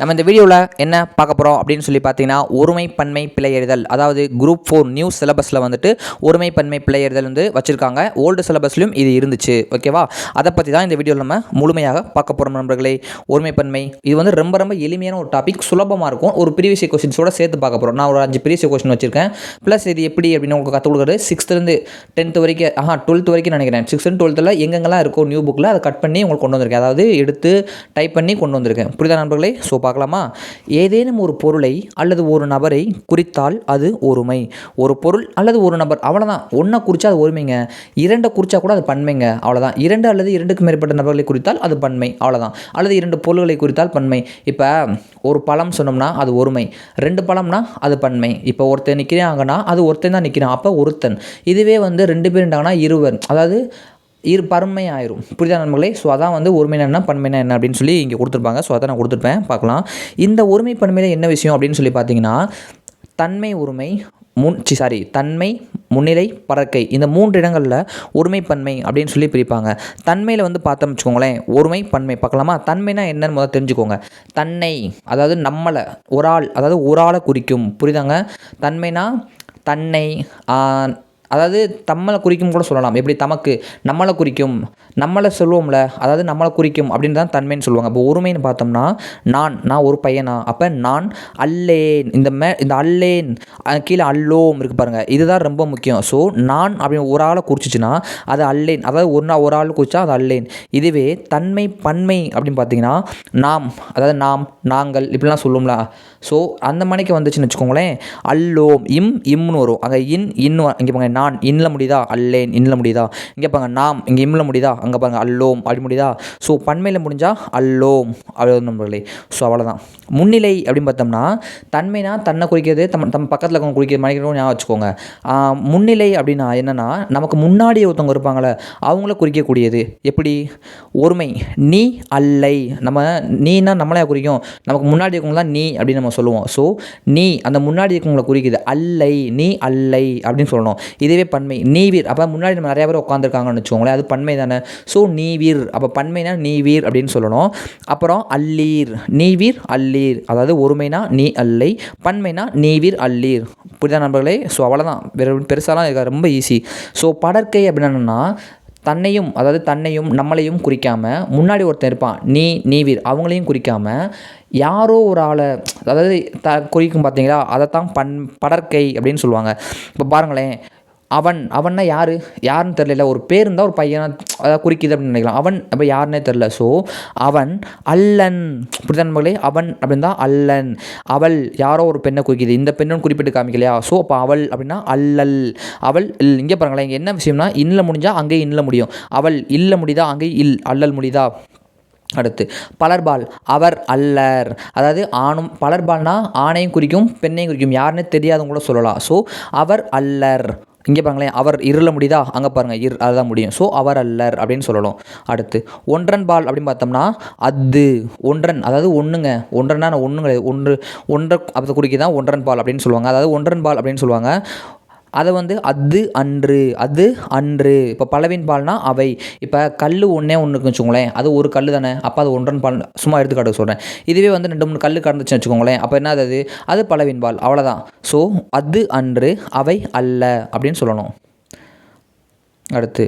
நம்ம இந்த வீடியோவில் என்ன பார்க்க போகிறோம் அப்படின்னு சொல்லி பார்த்தீங்கன்னா ஒருமை பன்மை பிழையறிதல். அதாவது குரூப் ஃபோர் நியூ சிலபஸில் வந்துட்டு ஒருமை பன்மை பிழையறிதல் வந்து வச்சுருக்காங்க. ஓல்டு சிலபஸ்லையும் இது இருந்துச்சு. ஓகேவா அதை பற்றி தான் இந்த வீடியோவில் நம்ம முழுமையாக பார்க்க போகிறோம் நண்பர்களே. ஒருமை பன்மை இது வந்து ரொம்ப ரொம்ப எளிமையான ஒரு டாபிக் சுலபமாக இருக்கும். ஒரு ப்ரீவியஸ் கொஸ்டின்ஸோட சேர்த்து பார்க்க போகிறோம் நான் ஒரு அஞ்சு ப்ரீவியஸ் கொஸ்டின் வச்சிருக்கேன். ப்ளஸ் இது எப்படி அப்படின்னு உங்களுக்கு கற்றுக் கொடுக்குறது? சிக்ஸ்த்துலேருந்து டென்த்து வரைக்கும் ஆஹா டுவெல்த் வரைக்கும் நினைக்கிறேன். சிக்ஸ்த்து டுவெல்த்தில் எங்கெங்கெல்லாம் இருக்கோ நியூ புக்கில் அதை கட் பண்ணி உங்களுக்கு கொண்டு வந்திருக்கேன். அதாவது எடுத்து டைப் பண்ணி கொண்டு வந்திருக்கேன். புரியுதா நண்பர்களே? ஸோ பார்க்கலாமா? ஏதேனும் ஒரு பொருளை அல்லது ஒரு நபரை குறித்தால் அது ஒருமை. ஒரு பொருள் அல்லது ஒரு நபர் அவ்வளோதான் ஒன்றை குறித்தா அது ஒருமைங்க. இரண்டை குறித்தா கூட அது பன்மைங்க. அவ்வளோதான் இரண்டு அல்லது இரண்டுக்கு மேற்பட்ட நபர்களை குறித்தால் அது பன்மை. அவ்வளோதான் அல்லது இரண்டு பொருள்களை குறித்தால் பன்மை. இப்போ ஒரு பழம் சொன்னோம்னா அது ஒருமை. ரெண்டு பழம்னா அது பன்மை. இப்போ ஒருத்தன் நிற்கிறாங்கன்னா அது ஒருத்தன் தான் நிற்கிறான் அப்போ ஒருத்தன். இதுவே வந்து ரெண்டு பேர் இருந்தாங்கன்னா இருவர். அதாவது இரு பருமை ஆயிரும் புரியுதா நண்பர்களே? ஸோ அதான் வந்து ஒருமைனா என்ன பன்மைனா என்ன அப்படின்னு சொல்லி இங்கே கொடுத்துருப்பாங்க. ஸோ அதை நான் கொடுத்துருப்பேன். பார்க்கலாம். இந்த ஒருமை பன்மையில் என்ன விஷயம் அப்படின்னு சொல்லி பார்த்தீங்கன்னா தன்மை உரிமை முன் சாரி தன்மை முன்னிலை பறக்கை. இந்த மூன்று இடங்களில் ஒருமை பன்மை அப்படின்னு சொல்லி பிரிப்பாங்க. தன்மையில் வந்து பார்த்தோம் வச்சுக்கோங்களேன். ஒருமை பன்மை. பார்க்கலாமா? தன்மைனா என்னன்னு முதல்ல தெரிஞ்சுக்கோங்க. தன்னை அதாவது நம்மளை ஒரு ஆள் அதாவது ஒரு ஆளை குறிக்கும். புரியுதாங்க? தன்மைனா தன்னை அதாவது தம்மளை குறிக்கும் கூட சொல்லலாம். எப்படி தமக்கு நம்மளை குறிக்கும் நம்மளை சொல்லுவோம்ல அதாவது நம்மளை குறிக்கும் அப்படின்னு தான் தன்மைன்னு சொல்லுவாங்க. இப்போ ஒருமைன்னு பார்த்தோம்னா நான் நான் ஒரு பையனா? அப்போ நான் அல்லேன். இந்த மே இந்த அல்லேன் கீழே அல்லோம் இருக்கு பாருங்கள் இதுதான் ரொம்ப முக்கியம். ஸோ நான் அப்படின்னு ஒரு ஆளை குறிச்சிச்சுன்னா அது அல்லேன். அதாவது ஒரு நாள் ஒரு ஆள் குறிச்சா அது அல்லேன். இதுவே தன்மை பன்மை அப்படின்னு பார்த்தீங்கன்னா நாம் அதாவது நாம் நாங்கள் இப்படிலாம் சொல்லுவோம்ல. ஸோ அந்த மணிக்கு வந்துச்சுன்னு வச்சுக்கோங்களேன். அல்லோம் இம் இம்னு வரும். அங்கே இன் இன் இங்கே பாருங்க நான் இன்னில் முடியுதா? அல்லேன் இன்னில் முடியுதா? இங்கே பாருங்க நாம் இங்கே இம்மில் முடியுதா? அங்கே பாருங்க அல்லோம் அப்படி முடியுதா? ஸோ பன்மையில் முடிஞ்சால் அல்லோம் அவ்வளோ நண்பர்களே. ஸோ அவ்வளோதான் முன்னிலை அப்படின்னு பார்த்தோம்னா தன்மைனா தன்னை குறிக்கிறது தம் தம் பக்கத்தில் இருக்கவங்க குறிக்கிற மணிக்கிறோம் ஞாபகம் வச்சுக்கோங்க. முன்னிலை அப்படின்னா என்னென்னா நமக்கு முன்னாடி ஒருத்தவங்க இருப்பாங்களே அவங்கள குறிக்கக்கூடியது. எப்படி? ஒருமை நீ அல்லை. நம்ம நீனா நம்மளே குறிக்கும். நமக்கு முன்னாடி இருக்கவங்க தான் நீ அப்படின்னு நம்ம சொல்லுவோம். ஸோ நீ அந்த முன்னாடி இருக்கவங்களை குறிக்குது. அல்லை நீ அல்லை அப்படின்னு சொல்லணும். இதுவே பன்மை. நீவீர். அப்போ முன்னாடி நம்ம நிறையா பேர் உட்காந்துருக்காங்கன்னு வச்சுக்கோங்களேன். அது பன்மை தானே. ஸோ நீவீர். அப்போ பன்மைனா நீவீர் அப்படின்னு சொல்லணும். அப்புறம் அல்லீர். நீவீர் அல்லீர். அதாவது ஒருமைனா நீ அல்லை பன்மைனா நீவீர் அல்லீர். புரியுதா நண்பர்களே? ஸோ அவ்வளோதான் வெறும் பெருசாலாம் இருக்கா ரொம்ப ஈஸி ஸோ படற்கை அப்படின்னா தன்னையும் அதாவது தன்னையும் நம்மளையும் குறிக்காமல் முன்னாடி ஒருத்தன் இருப்பான். நீ நீவீர். அவங்களையும் குறிக்காமல் யாரோ ஒரு ஆளை அதாவது த குறிக்கும் பார்த்தீங்களா? அதைத்தான் பன் படற்கை அப்படின்னு சொல்லுவாங்க. இப்போ பாருங்களேன். அவன் அவன்னா யார்? யாருன்னு தெரியல. ஒரு பேர் இருந்தால் ஒரு பையனாக அதாவது குறிக்கிது அப்படின்னு நினைக்கலாம். அவன் அப்போ யாருன்னே தெரில ஸோ அவன் அல்லன். புரியுதா நண்பர்களே? அவன் அப்படின்னா அல்லன். அவள் யாரோ ஒரு பெண்ணை குறிக்கிது. இந்த பெண்ணுன்னு குறிப்பிட்டு காமிக்கலையா? ஸோ அப்போ அவள் அப்படின்னா அல்லல். அவள் இல் இங்கே பாருங்களேன். இங்கே என்ன விஷயம்னா இன்னில் முடிஞ்சால் அங்கே இன்னில் முடியும். அவள் இல்லை முடிதா அங்கே இல் அல்லல் முடிதா? அடுத்து பலர்பால். அவர் அல்லர். அதாவது ஆணும் பலர்பால்னா ஆணையும் குறிக்கும் பெண்ணையும் குறிக்கும். யாருன்னு தெரியாதவங்க கூட சொல்லலாம். ஸோ அவர் அல்லர். இங்கே பாருங்களேன் அவர் இருள முடியுதா? அங்கே பாருங்கள் இர் அதுதான் முடியும். ஸோ அவர் அல்லர் அப்படின்னு சொல்லணும். அடுத்து ஒன்றன் பால் அப்படின்னு பார்த்தோம்னா அது ஒன்றன் அதாவது ஒன்றுங்க ஒன்றன்னா நான் ஒன்று கிடையாது ஒன்று ஒன்றை அதை குறிக்கி தான் ஒன்றன் பால் அப்படின்னு சொல்லுவாங்க. அதாவது ஒன்றன் பால் அப்படின்னு சொல்லுவாங்க. அதை வந்து அது அன்று அது அன்று. இப்போ பலவின் பால்னா அவை. இப்போ கல் ஒன்றே ஒன்றுக்கு வச்சுக்கோங்களேன். அது ஒரு கல் தானே. அப்போ அது ஒன்றன் பால் சும்மா எடுத்துக்காட்டு சொல்கிறேன் இதுவே வந்து ரெண்டு மூணு கல் கடந்துச்சுன்னு வச்சுக்கோங்களேன். அப்போ என்ன அது? அது பலவின் பால். அவ்வளோதான். ஸோ அது அன்று அவை அல்ல அப்படின்னு சொல்லணும். அடுத்து.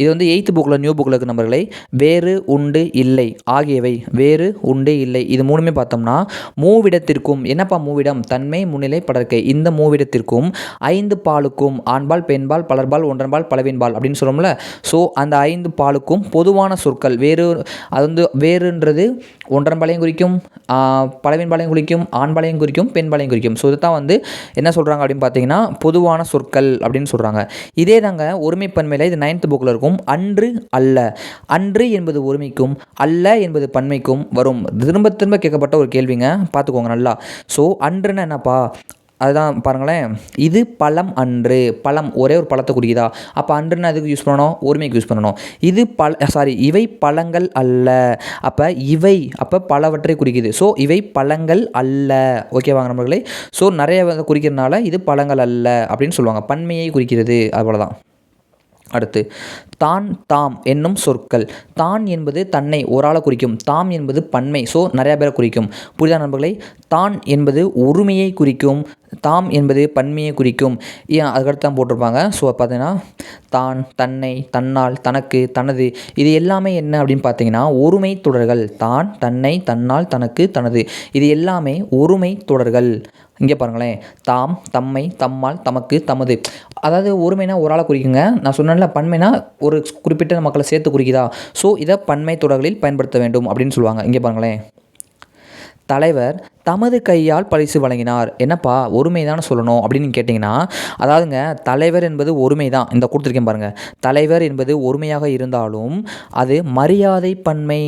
இது வந்து எயித்து புக்கில் நியூ புக்கில் இருக்க நம்பர்களை வேறு உண்டு இல்லை ஆகியவை. வேறு உண்டு இல்லை. இது மூணுமே பார்த்தோம்னா மூவிடத்திற்கும் என்னப்பா மூவிடம்? தன்மை முன்னிலை படற்கை. இந்த மூவிடத்திற்கும் ஐந்து பாலுக்கும் ஆண்பால் பெண்பால் பலர்பால் ஒன்றன்பால் பலவின்பால் அப்படின்னு சொல்கிறோம்ல ஸோ அந்த ஐந்து பாலுக்கும் பொதுவான சொற்கள். வேறு அது வந்து வேறுன்றது ஒன்றன்பாலையும் குறிக்கும் பலவின்பாலையும் குறிக்கும் ஆண்பாலையும் குறிக்கும் பெண்பாலையும் குறிக்கும். ஸோ இதுதான் வந்து என்ன சொல்கிறாங்க அப்படின்னு பார்த்தீங்கன்னா பொதுவான சொற்கள் அப்படின்னு சொல்கிறாங்க இதே தாங்க ஒருமைப்பன்மையில் இது நைன்த் புக்கில் இருக்கும். அன்று அல்ல. அன்று என்பது ஒருமைக்கும் அல்ல என்பது பன்மைக்கும் வரும். திரும்ப திரும்ப கேட்கப்பட்ட ஒரு கேள்விங்க. பார்த்துக்கோங்க நல்லா. ஸோ அன்றுன்னா என்னப்பா? அதுதான் பாருங்களேன். இது பழம் அன்று. பழம் ஒரே ஒரு பழத்தை குடிக்குதா? அப்போ அன்றுன்னு அதுக்கு யூஸ் பண்ணணும்? ஒருமைக்கு யூஸ் பண்ணணும். இது பழ சாரி இவை பழங்கள் அல்ல. அப்போ இவை அப்போ பலவற்றை குறிக்குது ஸோ இவை பழங்கள் அல்ல. ஓகேவாங்க நம்மளே ஸோ நிறைய குறிக்கிறதுனால இது பழங்கள் அல்ல அப்படின்னு சொல்லுவாங்க. பன்மையை குறிக்கிறது அவ்வளோதான் அடுத்து தான் தாம் என்னும் சொற்கள். தான் என்பது தன்னை ஓராளை குறிக்கும். தாம் என்பது பன்மை ஸோ நிறையா பேரை குறிக்கும். புரிதா நண்பர்களை? தான் என்பது ஒருமையை குறிக்கும். தாம் என்பது பன்மையை குறிக்கும். ஏன் அதுக்கடுத்து தான் போட்டிருப்பாங்க? ஸோ பார்த்தீங்கன்னா தான் தன்னை தன்னால் தனக்கு தனது இது எல்லாமே என்ன அப்படின்னு பார்த்தீங்கன்னா ஒருமை தொடர்கள். தான் தன்னை தன்னால் தனக்கு தனது. இது எல்லாமே ஒருமை தொடர்கள். இங்கே பாருங்களேன். தாம் தம்மை தம்மால் தமக்கு தமது. அதாவது ஒருமைனா ஒரு ஆளை குறிக்குங்க. நான் சொன்னேன்ல பன்மைனா ஒரு குறிப்பிட்ட மக்களை சேர்த்து குறிக்குதா? ஸோ இதை பன்மை தொடர்களில் பயன்படுத்த வேண்டும் அப்படின்னு சொல்லுவாங்க. இங்கே பாருங்களேன். தலைவர் தமது கையால் பரிசு வழங்கினார். என்னப்பா ஒருமை தானே சொல்லணும் அப்படின்னு கேட்டிங்கன்னா அதாவதுங்க தலைவர் என்பது ஒருமை தான் இந்த கொடுத்துருக்கேன் பாருங்கள் தலைவர் என்பது ஒருமையாக இருந்தாலும் அது மரியாதை பன்மை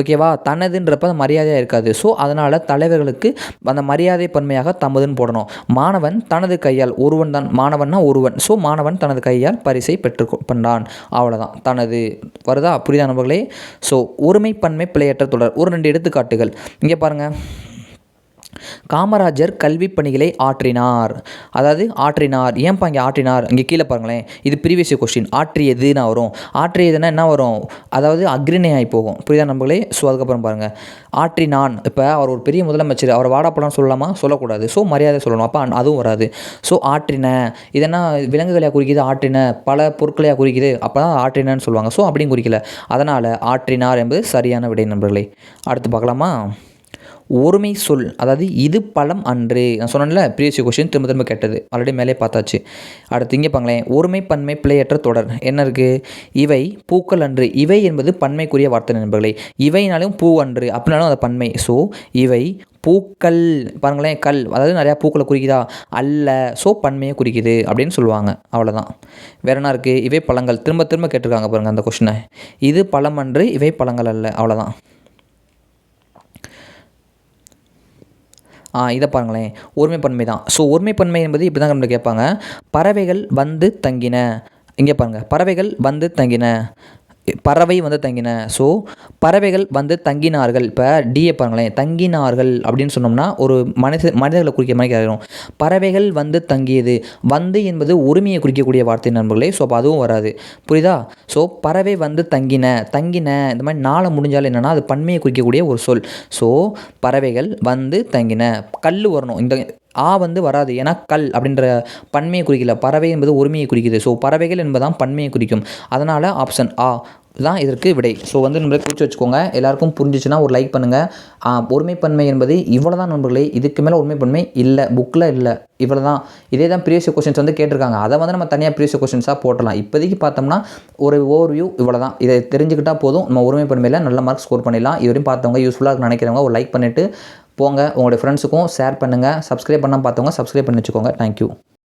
ஓகேவா தனதுன்றப்ப அது மரியாதையாக இருக்காது. ஸோ அதனால் தலைவர்களுக்கு அந்த மரியாதை பன்மையாக தமதுன்னு போடணும். மாணவன் தனது கையால் ஒருவன் தான் மாணவன்னா ஒருவன். ஸோ மாணவன் தனது கையால் பரிசை பெற்று பண்ணான் அவ்வளோதான் தனது வருதா? புரியுதா நண்பர்களே? ஸோ ஒருமை பன்மை பிழையற்ற தொடர். ஒரு ரெண்டு எடுத்துக்காட்டுகள். இங்கே பாருங்கள் காமராஜர் கல்வி பணிகளை ஆற்றினார். அதாவது ஆற்றினார். ஏன்பா இங்கே ஆற்றினார்? இங்கே கீழே பாருங்களேன். இது ப்ரீவியஸ் கொஸ்டின் ஆற்றியதுன்னா வரும். ஆற்றியதுன்னா என்ன வரும்? அதாவது அக்ரிணையாகி போகும். புரியுதா நம்மளே ஸோ அதுக்கப்புறம் பாருங்கள் ஆற்றினான். இப்போ அவர் ஒரு பெரிய முதலமைச்சர். அவர் வாடாப்படம்னு சொல்லலாமா? சொல்லக்கூடாது. ஸோ மரியாதை சொல்லணும். அப்போ அதுவும் வராது. ஸோ ஆற்றின. இதென்னா விலங்குகளையாக குறிக்கிது? ஆற்றின. பல பொருட்களையாக குறிக்கிது? அப்போ தான் ஆற்றினன்னு சொல்லுவாங்க. ஸோ அப்படின்னு குறிக்கல. அதனால் ஆற்றினார் என்பது சரியான விடை நண்பர்களே. அடுத்து பார்க்கலாமா? ஒருமை சொல் அதாவது இது பழம் அன்று. நான் சொன்னேன்ல ப்ரீவியஸ் கொஷின் திரும்ப திரும்ப கேட்டது. ஆல்ரெடி மேலே பார்த்தாச்சு. அடுத்து இங்கே பாங்களேன் ஒருமை பன்மை பிழையற்ற தொடர். என்ன இருக்குது இவை பூக்கள் அன்று. இவை என்பது பன்மைக்குரிய வார்த்தை நண்பர்களே. இவைனாலும் பூ அன்று. அப்படின்னாலும் அது பன்மை. ஸோ இவை பூக்கள். பாருங்களேன் கல். அதாவது நிறையா பூக்களை குறிக்குதா? அல்ல. ஸோ பன்மையை குறிக்குது அப்படின்னு சொல்லுவாங்க. அவ்வளோதான் வேற என்ன இருக்குது இவை பழங்கள். திரும்ப திரும்ப கேட்டிருக்காங்க பாருங்கள் அந்த கொஷினை இது பழம் அன்று இவை பழங்கள் அல்ல. அவ்வளோதான் இதை பாருங்களேன். ஒருமைப்பன்மை தான். ஸோ ஒருமைப்பன்மை என்பது இப்படி தான் நம்மளுக்கு கேட்பாங்க. பறவைகள் வந்து தங்கின. இங்கே பாருங்கள் பறவைகள் வந்து தங்கின. பறவை வந்து தங்கின. ஸோ பறவைகள் வந்து தங்கினார்கள். இப்போ டிஏ பாருங்களேன். தங்கினார்கள் அப்படின்னு சொன்னோம்னா ஒரு மனித மனிதர்களை குறிக்கிற மாதிரி கேட்கணும் பறவைகள் வந்து தங்கியது. வந்து என்பது உரிமையை குறிக்கக்கூடிய வார்த்தை நண்பர்களே. ஸோ அப்போ அதுவும் வராது. புரியுதா? ஸோ பறவை வந்து தங்கின தங்கின இந்த மாதிரி நாளை முடிஞ்சாலும் என்னென்னா அது பன்மையை குறிக்கக்கூடிய ஒரு சொல். ஸோ பறவைகள் வந்து தங்கின. கல் வரணும். இந்த ஆ வந்து வராது. ஏன்னா கல் அப்படின்ற பன்மையை குறிக்கல. பறவை என்பது ஒருமையை குறிக்குது. ஸோ பறவைகள் என்பதான் பன்மையை குறிக்கும். அதனால் ஆப்ஷன் ஆ தான் இதற்கு விடை. ஸோ வந்து நம்மளே குறித்து வச்சுக்கோங்க. எல்லாருக்கும் புரிஞ்சிச்சுன்னா ஒரு லைக் பண்ணுங்கள் ஒருமைப்பன்மை என்பது இவ்வளோ தான் நண்பர்களே. இதுக்கு மேலே ஒருமைப்பன்மை இல்லை. புக்கில் இல்லை. இவ்வளோ தான் இதே தான் ப்ரீவியஸ் கொஷின்ஸ் வந்து கேட்டிருக்காங்க. அதை வந்து நம்ம தனியாக ப்ரீவியஸ் கொஷின்ஸாக போட்டலாம் இப்போதைக்கு பார்த்தோம்னா ஒரு ஓவர்வியூ இவ்வளோ தான் இதை தெரிஞ்சுக்கிட்டால் போதும். நம்ம ஒருமைப்பன்மையில் நல்ல மார்க் ஸ்கோர் பண்ணிடலாம். இதுவரையும் பார்த்தவங்க யூஸ்ஃபுல்லாக நினைக்கிறவங்க ஒரு லைக் பண்ணிவிட்டு போங்க. உங்களுடைய ஃப்ரெண்ட்ஸுக்கும் ஷேர் பண்ணுங்கள் சப்ஸ்கிரைப் பண்ணால் பார்த்தவங்க சப்ஸ்கிரைப் பண்ணி வச்சுக்கோங்க. தேங்க்யூ